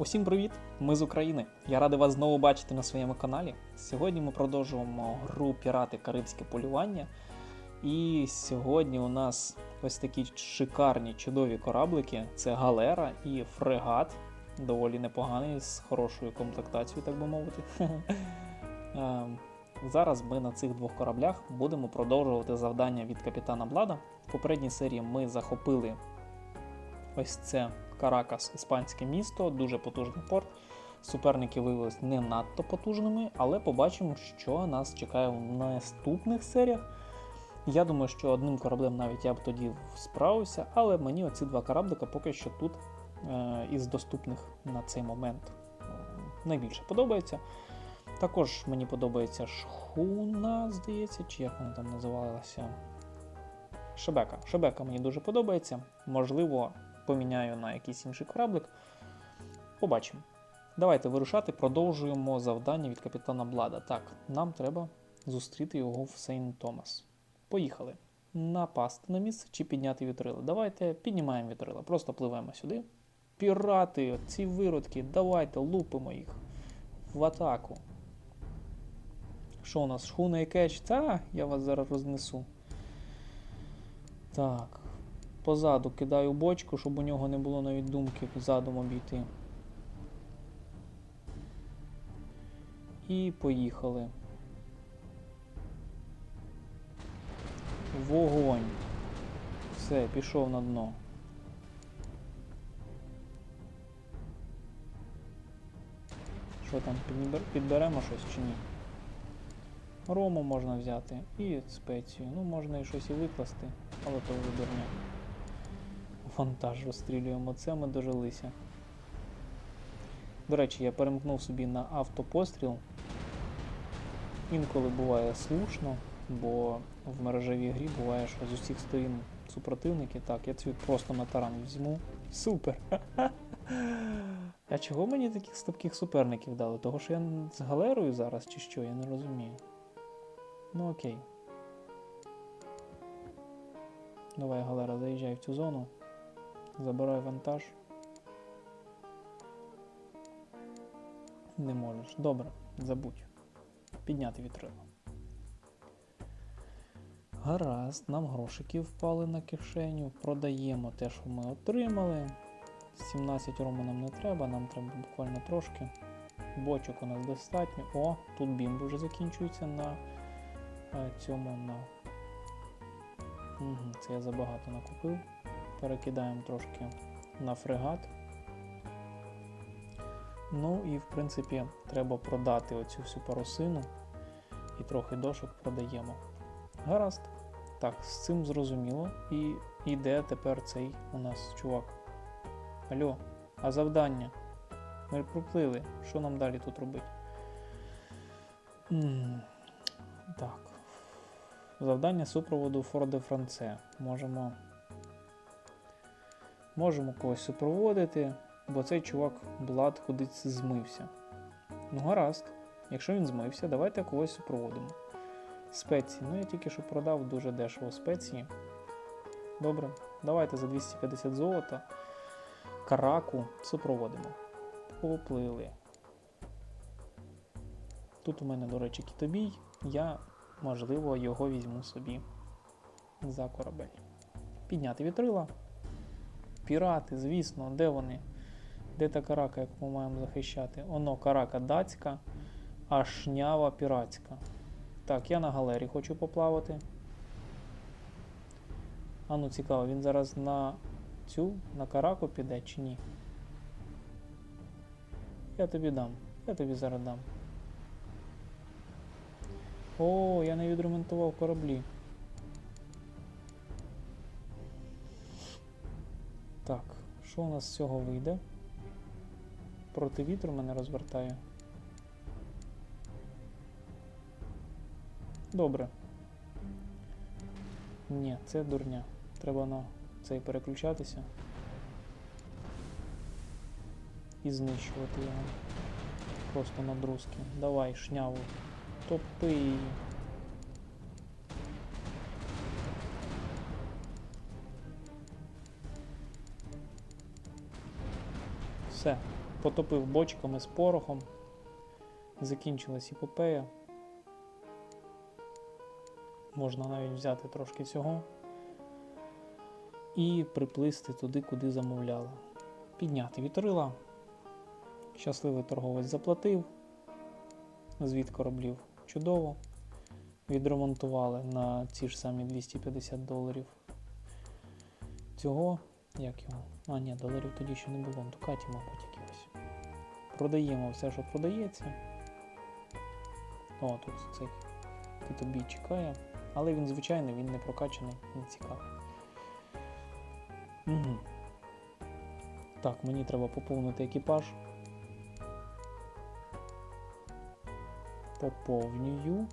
Усім привіт! Ми з України. Я радий вас знову бачити на своєму каналі. Сьогодні ми продовжуємо гру Пірати Карибське полювання. І сьогодні у нас ось такі шикарні чудові кораблики: це галера і фрегат. Доволі непоганий, з хорошою комплектацією, так би мовити. Ем, Зараз ми на цих двох кораблях будемо продовжувати завдання від капітана Блада. В попередній серії ми захопили ось це Каракас, іспанське місто, дуже потужний порт. Суперники виявилися не надто потужними, але побачимо, що нас чекає в наступних серіях. Я думаю, що одним кораблем навіть я б тоді справився, але мені оці два кораблика поки що тут е, із доступних на цей момент е, найбільше подобається. Також мені подобається шхуна, здається, чи як вона там називалася. Шебека. Шебека мені дуже подобається. Можливо, поміняю на якийсь інший кораблик. Побачимо. Давайте вирушати, продовжуємо завдання від капітана Блада. Так, нам треба зустріти його в Сейнт Томас. Поїхали. Напасти на місце чи підняти вітрила. Давайте піднімаємо вітрила, просто пливемо сюди. Пірати, ці виродки, давайте лупимо їх в атаку. Що у нас? Шхуна і кетч? Та, я вас зараз рознесу. Так. Позаду кидаю бочку, щоб у нього не було навіть думки задом обійти. І поїхали. Вогонь. Все, пішов на дно. Що там, підберемо щось чи ні? Рому можна взяти і спецію. Ну, можна і щось і викласти, але то дурня. Вантаж розстрілюємо. Це ми дожилися. До речі, я перемкнув собі на автопостріл. Інколи буває слушно, бо в мережевій грі буває, що з усіх сторін супротивники. Так, я цю просто на таран візьму. Супер! А чого мені таких слабких суперників дали? Того, що я з галерою зараз чи що, я не розумію. Ну окей. Давай, галера, заїжджай в цю зону. Забирай вантаж. Не можеш. Добре, забудь. Підняти вітрила. Гаразд, нам грошики впали на кишеню. Продаємо те, що ми отримали. 17 рому нам не треба, нам треба буквально трошки. Бочок у нас достатньо. О, тут бімби вже закінчуються на е, цьому на. Угу, це я забагато накупив. Перекидаємо трошки на фрегат. Ну і в принципі треба продати оцю всю парусину і трохи дошок продаємо. Гаразд. Так, з цим зрозуміло. І іде тепер цей у нас чувак. Алло, а завдання? Ми проплили. Що нам далі тут робити? М, Так. Завдання супроводу Фор де Франце. Можемо. Можемо когось супроводити, бо цей чувак Блад кудись змився. Ну, гаразд. Якщо він змився, давайте когось супроводимо. Спеції. Ну, я тільки що продав дуже дешево спеції. Добре, давайте за 250 золота. Караку супроводимо. Поплили. Тут у мене, до речі, китобій. Я, можливо, його візьму собі за корабель. Підняти вітрила. Пірати, звісно, де вони? Де та карака, яку ми маємо захищати? Оно, карака датська, а шнява піратська. Так, я на галері хочу поплавати. А ну цікаво, він зараз на цю, на караку піде чи ні? Я тобі дам. Я тобі зараз дам. О, я не відремонтував кораблі. Так, що у нас з цього вийде? Проти вітру мене розвертає. Добре. Ні, це дурня. Треба на цей переключатися. І знищувати його. Просто на друзки. Давай, шняву. Топи її. Все. Потопив бочками з порохом. Закінчилась епопея. Можна навіть взяти трошки цього і приплисти туди, куди замовляли. Підняти вітрила. Щасливий торговець заплатив. Звід кораблів чудово. Відремонтували на ці ж самі 250 доларів. Цього, як його? А, ні, доларів тоді ще не було. Дукаті, мабуть, якихось. Продаємо все, що продається. О, тут цей китобій чекає. Але він звичайний, він не прокачаний, не цікавий. Угу. Так, мені треба поповнити екіпаж. Поповнюю.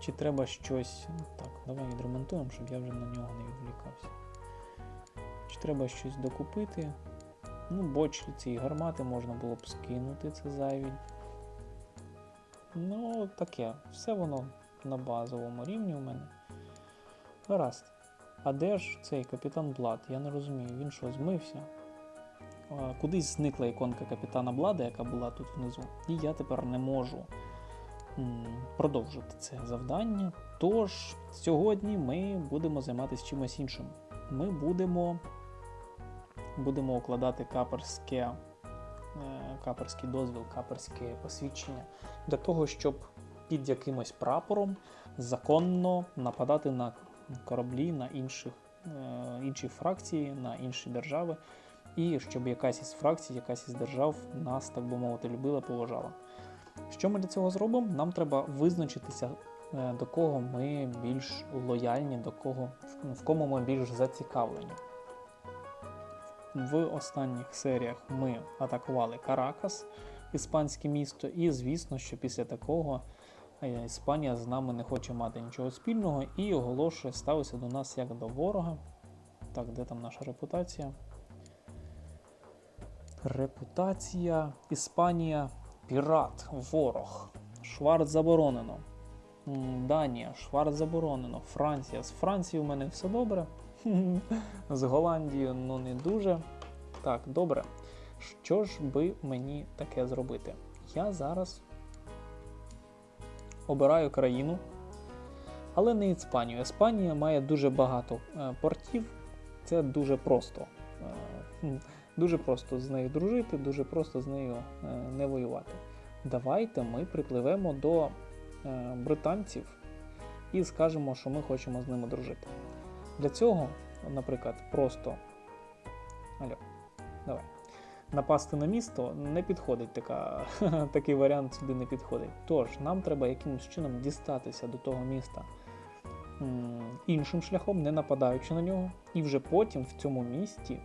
Чи треба щось. Так, давай відремонтуємо, щоб я вже на нього не відволікався. Треба щось докупити? Ну, бочки ці гармати можна було б скинути, це зайві. Ну, таке, все воно на базовому рівні у мене. Гаразд. А де ж цей капітан Блад? Я не розумію, він що, змився? Кудись зникла іконка капітана Блада, яка була тут внизу, і я тепер не можу продовжити це завдання. Тож сьогодні ми будемо займатися чимось іншим. Ми будемо, будемо укладати каперське, е, каперський дозвіл, каперське посвідчення для того, щоб під якимось прапором законно нападати на кораблі, на інших, е, інші фракції, на інші держави, і щоб якась із фракцій, якась із держав нас, так би мовити, любила, поважала. Що ми для цього зробимо? Нам треба визначитися, е, до кого ми більш лояльні, до кого, в кому ми більш зацікавлені. В останніх серіях ми атакували Каракас, іспанське місто, і звісно, що після такого е, Іспанія з нами не хоче мати нічого спільного і оголошує ставиться до нас як до ворога. Так, де там наша репутація? Репутація. Іспанія, пірат, ворог. Шварц заборонено. Данія, Шварц заборонено. Франція. З Францією в мене все добре. З Голландією ну не дуже. Так, добре. Що ж би мені таке зробити? Я зараз обираю країну, але не Іспанію. Іспанія має дуже багато е, портів. Це дуже просто. Е, Дуже просто з нею дружити, дуже просто з нею е, не воювати. Давайте ми припливемо до британців і скажемо, що ми хочемо з ними дружити. Для цього, наприклад, просто Алло, давай. Напасти на місто не підходить така, такий варіант сюди не підходить. Тож, нам треба якимось чином дістатися до того міста іншим шляхом, не нападаючи на нього, і вже потім в цьому місті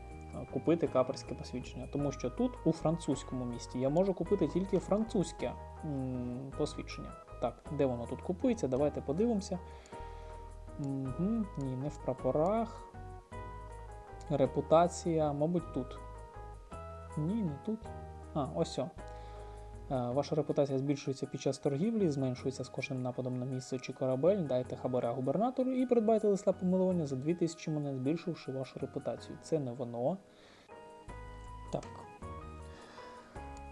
купити каперське посвідчення. Тому що тут, у французькому місті, я можу купити тільки французьке посвідчення. Так, де воно тут купується? Давайте подивимося. Угу, ні, не в прапорах. Репутація, мабуть, тут. Ні, не тут. А, ось. о. Е, Ваша репутація збільшується під час торгівлі, зменшується з кожним нападом на місце чи корабель. Дайте хабаря губернатору і придбайте листа помилування за 2000 монет, збільшивши вашу репутацію. Це не воно. Так.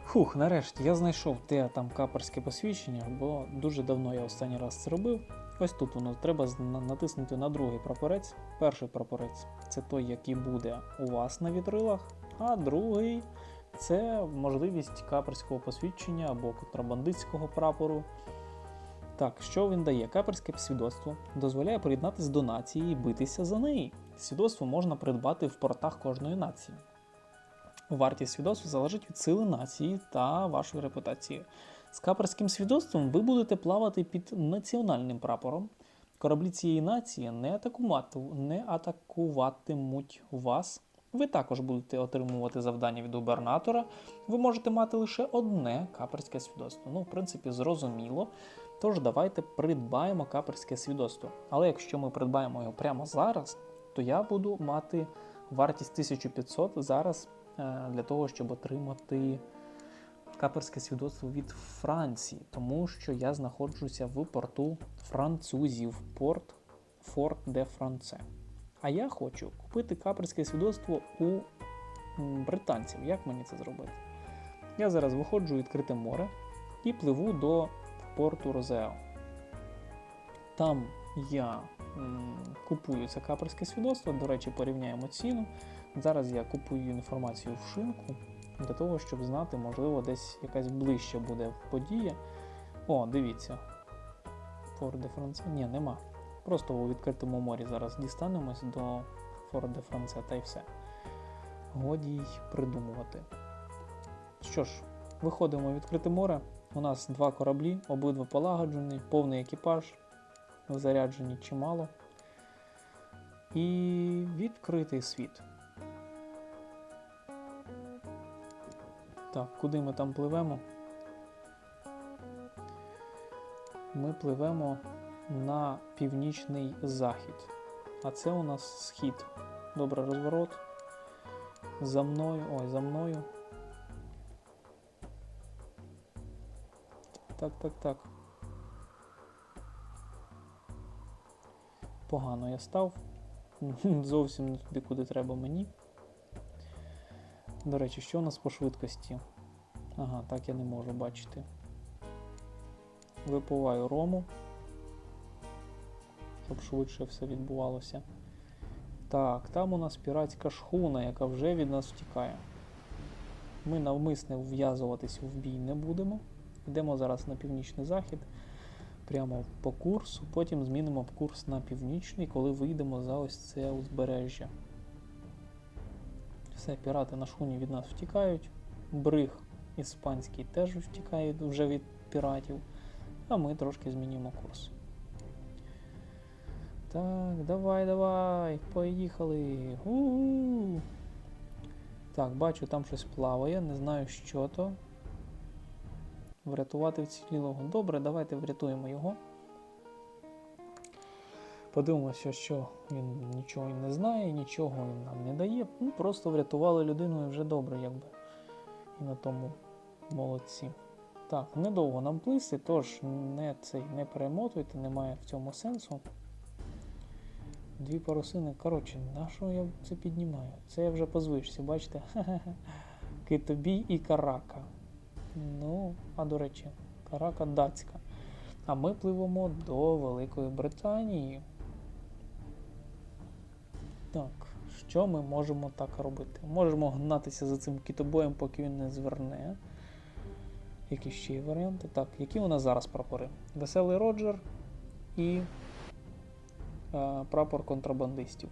Фух, нарешті я знайшов те там каперське посвідчення, бо дуже давно я останній раз це робив. Ось тут воно треба натиснути на другий прапорець. Перший прапорець це той, який буде у вас на вітрилах, а другий це можливість каперського посвідчення або контрабандистського прапору. Так, що він дає? Каперське свідоцтво дозволяє приєднатися до нації і битися за неї. Свідоцтво можна придбати в портах кожної нації. Вартість свідоцтва залежить від сили нації та вашої репутації. З каперським свідоцтвом ви будете плавати під національним прапором. Кораблі цієї нації не, атакувати, не атакуватимуть вас. Ви також будете отримувати завдання від губернатора. Ви можете мати лише одне каперське свідоцтво. Ну, в принципі, зрозуміло. Тож давайте придбаємо каперське свідоцтво. Але якщо ми придбаємо його прямо зараз, то я буду мати вартість 1500 зараз е, для того, щоб отримати каперське свідоцтво від Франції, тому що я знаходжуся в порту французів, порт Форт де Франце. А я хочу купити каперське свідоцтво у британців. Як мені це зробити? Я зараз виходжу у відкрите море і пливу до порту Розео. Там я м, купую це каперське свідоцтво, до речі, порівняємо ціну. Зараз я купую інформацію в шинку для того, щоб знати, можливо, десь якась ближче буде подія. О, дивіться. Форт де Франце. Ні, нема. Просто у відкритому морі зараз дістанемось до Форт де Франце та й все. Годі й придумувати. Що ж, виходимо в відкрите море. У нас два кораблі, обидва полагоджені, повний екіпаж, заряджені чимало. І відкритий світ. Так, куди ми там пливемо? Ми пливемо на північний захід. А це у нас схід. Добре, розворот. За мною. Ой, за мною. Так, так, так. Погано я став. Зовсім не туди, куди треба мені. До речі, що у нас по швидкості? Ага, так я не можу бачити. Випиваю рому, щоб швидше все відбувалося. Так, там у нас піратська шхуна, яка вже від нас втікає. Ми навмисне вв'язуватись в бій не будемо. Йдемо зараз на північний захід, прямо по курсу, потім змінимо курс на північний, коли вийдемо за ось це узбережжя. Все, пірати на шхуні від нас втікають. Бриг іспанський теж втікає вже від піратів. А ми трошки змінимо курс. Так, давай, давай, поїхали. У-у-у. Так, бачу, там щось плаває, не знаю, що то. Врятувати вцілілого. Добре, давайте врятуємо його. Подивимося, що він нічого не знає, нічого він нам не дає. Ну, просто врятували людину і вже добре, якби. І на тому молодці. Так, недовго нам плисти, тож не, цей, не перемотуйте, немає в цьому сенсу. Дві парусини. Коротше, на що я це піднімаю? Це я вже по звичці, бачите? Китобій і карака. Ну, а до речі, карака датська. А ми пливемо до Великої Британії. Так, що ми можемо так робити? Можемо гнатися за цим китобоєм, поки він не зверне. Які ще є варіанти? Так, які у нас зараз прапори? Веселий Роджер і е, прапор контрабандистів.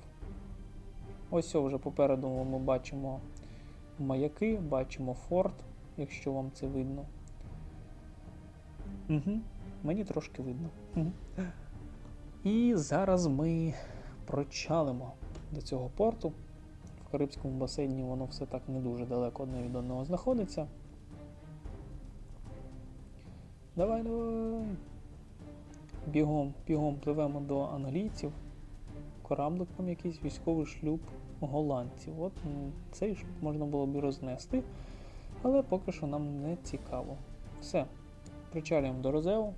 Ось вже попереду ми бачимо маяки, бачимо форт, якщо вам це видно. Угу, мені трошки видно. Угу. І зараз ми прочалимо до цього порту. В Карибському басейні воно все так не дуже далеко одне від одного знаходиться. Давай, давай. Бігом, бігом пливемо до англійців. Кораблик там якийсь військовий шлюб голландців. От цей шлюб можна було б і рознести, але поки що нам не цікаво. Все, причалюємо до Розео.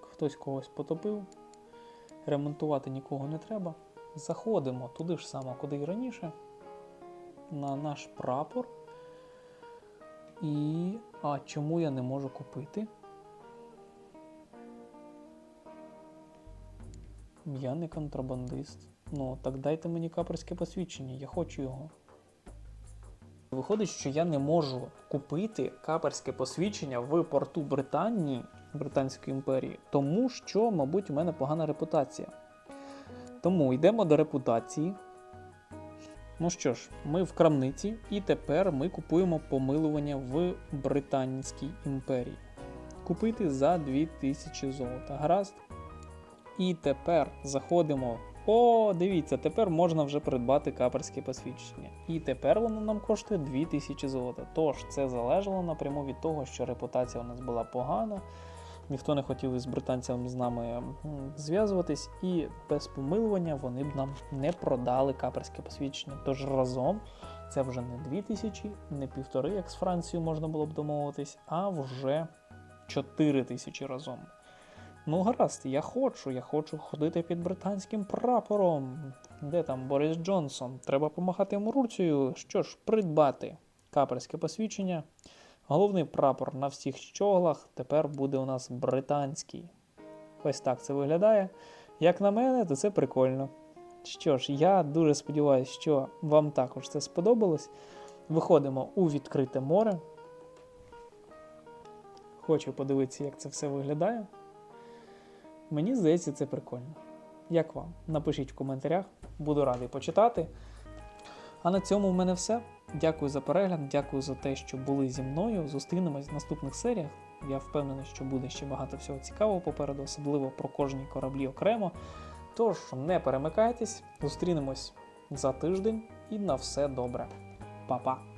Хтось когось потопив. Ремонтувати нікого не треба. Заходимо туди ж само, куди і раніше. На наш прапор. І. А чому я не можу купити? Я не контрабандист. Ну, так дайте мені каперське посвідчення, я хочу його. Виходить, що я не можу купити каперське посвідчення в порту Британії, Британської імперії, тому що, мабуть, у мене погана репутація. Тому йдемо до репутації. Ну що ж, ми в крамниці, і тепер ми купуємо помилування в Британській імперії. Купити за 2000 золота. Гаразд. І тепер заходимо. О, дивіться, тепер можна вже придбати каперське посвідчення. І тепер воно нам коштує 2000 золота. Тож це залежало напряму від того, що репутація у нас була погана. Ніхто не хотів із британцями з нами зв'язуватись, і без помилування вони б нам не продали каперське посвідчення. Тож разом це вже не 2000, не півтори, як з Францією можна було б домовитись, а вже 4000 разом. Ну, гаразд, я хочу, я хочу ходити під британським прапором. Де там Борис Джонсон? Треба помахати йому руцею. Що ж, придбати каперське посвідчення. Головний прапор на всіх щоглах тепер буде у нас британський. Ось так це виглядає. Як на мене, то це прикольно. Що ж, я дуже сподіваюся, що вам також це сподобалось. Виходимо у відкрите море. Хочу подивитися, як це все виглядає. Мені здається, це прикольно. Як вам? Напишіть в коментарях, буду радий почитати. А на цьому в мене все. Дякую за перегляд, дякую за те, що були зі мною. Зустрінемось в наступних серіях. Я впевнений, що буде ще багато всього цікавого попереду, особливо про кожні кораблі окремо. Тож не перемикайтесь, зустрінемось за тиждень і на все добре. Па-па!